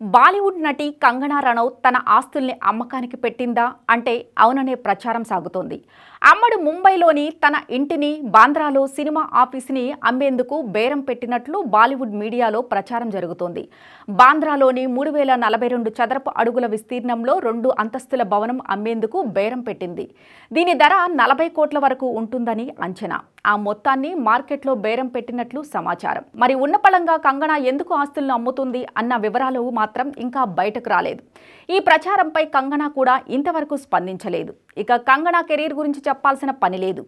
బాలీవుడ్ నటి కంగనా రనౌత్ తన ఆస్తుల్ని అమ్మకానికి పెట్టిందా అంటే అవుననే ప్రచారం సాగుతోంది. అమ్మడు ముంబైలోని తన ఇంటిని బాంద్రాలో సినిమా ఆఫీస్ని అమ్మేందుకు బేరం పెట్టినట్లు బాలీవుడ్ మీడియాలో ప్రచారం జరుగుతోంది. బాంద్రాలోని మూడు వేల నలభై రెండు చదరపు అడుగుల విస్తీర్ణంలో రెండు అంతస్తుల భవనం అమ్మేందుకు బేరం పెట్టింది. దీని ధర నలభై కోట్ల వరకు ఉంటుందని అంచనా. ఆ మొత్తాన్ని మార్కెట్లో బేరం పెట్టినట్లు సమాచారం. మరి ఉన్నపళంగా కంగనా ఎందుకు ఆస్తులను అమ్ముతుంది అన్న వివరాలు మాత్రం ఇంకా బయటకు రాలేదు. ఈ ప్రచారంపై కంగనా కూడా ఇంతవరకు స్పందించలేదు. ఇక కంగనా కెరీర్ గురించి చెప్పాల్సిన పని లేదు.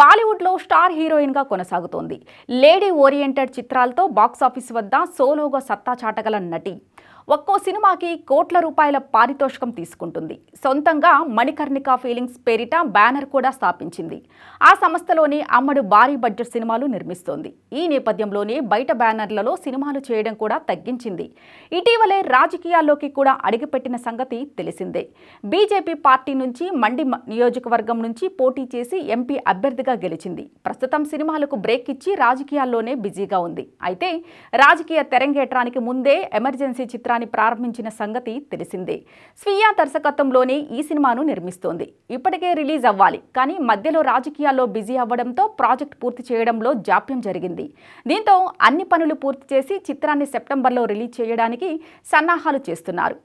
బాలీవుడ్లో స్టార్ హీరోయిన్గా కొనసాగుతోంది. లేడీ ఓరియంటెడ్ చిత్రాలతో బాక్సాఫీస్ వద్ద సోలోగా సత్తా చాటగల నటి ఒక్కో సినిమాకి కోట్ల రూపాయల పారితోషికం తీసుకుంటుంది. సొంతంగా మణికర్ణిక ఫీలింగ్స్ పేరిట బ్యానర్ కూడా స్థాపించింది. ఆ సంస్థలోని అమ్మడు భారీ బడ్జెట్ సినిమాలు నిర్మిస్తోంది. ఈ నేపథ్యంలోనే బయట బ్యానర్లలో సినిమాలు చేయడం కూడా తగ్గించింది. ఇటీవలే రాజకీయాల్లోకి కూడా అడుగుపెట్టిన సంగతి తెలిసిందే. బీజేపీ పార్టీ నుంచి మండి నియోజకవర్గం నుంచి పోటీ చేసి ఎంపీ అభ్యర్థిగా గెలిచింది. ప్రస్తుతం సినిమాలకు బ్రేక్ ఇచ్చి రాజకీయాల్లోనే బిజీగా ఉంది. అయితే రాజకీయ తెరంగేట్రానికి ముందే ఎమర్జెన్సీ చిత్రాన్ని ప్రారంభించిన సంగతి తెలిసిందే. స్వీయ దర్శకత్వంలోనే ఈ సినిమాను నిర్మిస్తోంది. ఇప్పటికే రిలీజ్ అవ్వాలి. కానీ మధ్యలో రాజకీయాల్లో బిజీ అవ్వడంతో ప్రాజెక్ట్ పూర్తి చేయడంలో జాప్యం జరిగింది. దీంతో అన్ని పనులు పూర్తి చేసి చిత్రాన్ని సెప్టెంబర్లో రిలీజ్ చేయడానికి సన్నాహాలు చేస్తున్నారు.